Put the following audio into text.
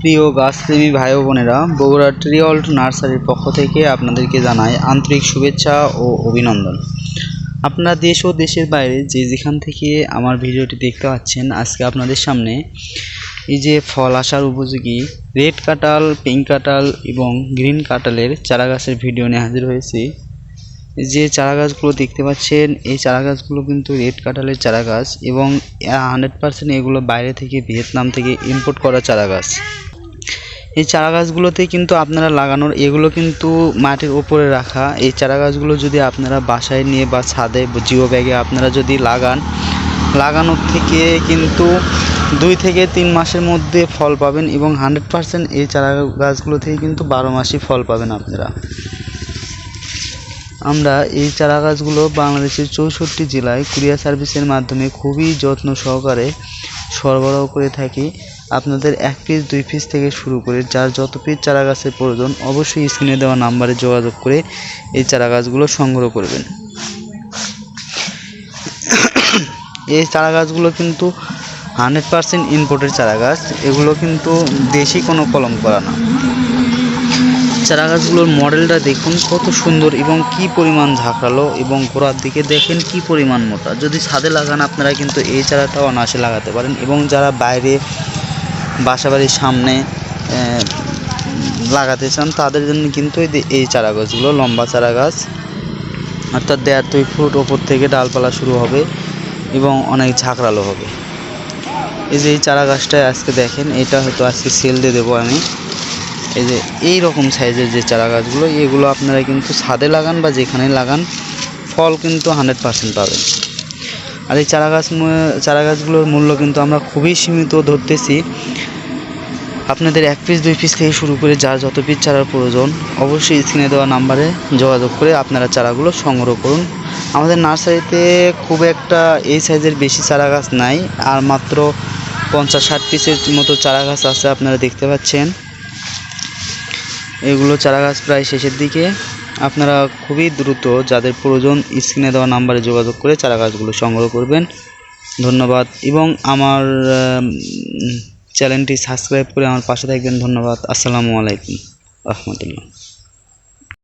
প্রিয় গাছপ্রেমী ভাই বোনেরা, বগুড়া ট্রিঅল্ট নার্সারির পক্ষ থেকে আপনাদেরকে জানাই আন্তরিক শুভেচ্ছা ও অভিনন্দন। আপনারা দেশ ও দেশের বাইরে যে যেখান থেকে আমার ভিডিওটি দেখতে পাচ্ছেন, আজকে আপনাদের সামনে এই যে ফল আসার উপযোগী রেড কাঁঠাল, পিঙ্ক কাঁঠাল এবং গ্রিন কাঁঠালের চারা গাছের ভিডিও নিয়ে হাজির হয়েছি। যে চারা গাছগুলো দেখতে পাচ্ছেন, এই চারা গাছগুলো কিন্তু রেড কাঁঠালের চারা গাছ এবং হান্ড্রেড পার্সেন্ট এগুলো বাইরে থেকে ভিয়েতনাম থেকে ইম্পোর্ট করা চারা গাছ এই চারা গাছগুলোতে কিন্তু আপনারা লাগানোর, এগুলো কিন্তু মাটির উপরে রাখা। এই চারা গাছগুলো যদি আপনারা বাসায় নিয়ে বা ছাদে জিও ব্যাগে আপনারা যদি লাগান, লাগানোর থেকে কিন্তু দুই থেকে তিন মাসের মধ্যে ফল পাবেন এবং হান্ড্রেড পার্সেন্ট এই চারা গাছগুলো থেকে কিন্তু বারো মাসই ফল পাবেন আপনারা। আমরা এই চারা গাছগুলো বাংলাদেশের চৌষট্টি জেলায় কুরিয়ার সার্ভিসের মাধ্যমে খুবই যত্ন সহকারে সরবরাহ করে থাকি। আপনাদের এক পিস দুই পিস থেকে শুরু করে যার যত পিস চারা গাছের প্রয়োজন অবশ্যই স্ক্রিনে দেওয়া নাম্বারে যোগাযোগ করে এই চারা গাছগুলো সংগ্রহ করবেন। এই চারা গাছগুলো কিন্তু হান্ড্রেড পার্সেন্ট ইম্পোর্টেড চারা গাছ এগুলো কিন্তু দেশি কোনো কলম করা না। চারা গাছগুলোর মডেলটা দেখুন, কত সুন্দর এবং কি পরিমাণ ঝাঁকড়ালো এবং গোড়ার দিকে দেখেন কি পরিমাণ মোটা। যদি ছাদে লাগান, আপনারা কিন্তু এই চারাটাও অনায়াসে লাগাতে পারেন এবং যারা বাইরে বাসাবাড়ির সামনে লাগাতে চান, তাদের জন্য কিন্তু এই চারা গাছগুলো লম্বা চারা গাছ অর্থাৎ দেড় দুই ফুট ওপর থেকে ডালপালা শুরু হবে এবং অনেক ঝাঁকড়ালো হবে। এই যে এই চারা গাছটা আজকে দেখেন, এটা হয়তো আজকে সেল দিয়ে দেবো আমি। এই যে এই রকম সাইজের যে চারা গাছগুলো এগুলো আপনারা কিন্তু ছাদে লাগান বা যেখানে লাগান, ফল কিন্তু হান্ড্রেড পার্সেন্ট পাবেন। আর এই চারা গাছ চারা গাছগুলোর মূল্য কিন্তু আমরা খুবই সীমিত ধরতেছি। আপনাদের এক পিস দুই পিস থেকে শুরু করে যার যত পিস চারার প্রয়োজন, অবশ্যই স্ক্রিনে দেওয়া নাম্বারে যোগাযোগ করে আপনারা চারাগুলো সংগ্রহ করুন। আমাদের নার্সারিতে খুব একটা এই সাইজের বেশি চারা গাছ নাই, আর মাত্র পঞ্চাশ ষাট পিসের মতো চারা গাছ আছে, আপনারা দেখতে পাচ্ছেন। এগুলো চারা গাছ প্রায় শেষের দিকে। আপনারা খুবই দ্রুত যাদের প্রয়োজন স্ক্রিনে দেওয়া নাম্বারে যোগাযোগ করে চারা গাছগুলো সংগ্রহ করবেন। ধন্যবাদ। এবং আমার আম, চ্যানেলটি সাবস্ক্রাইব করে আমার পাশে থাকবেন। ধন্যবাদ। আসসালামু আলাইকুম। রহমতুল্লাহ।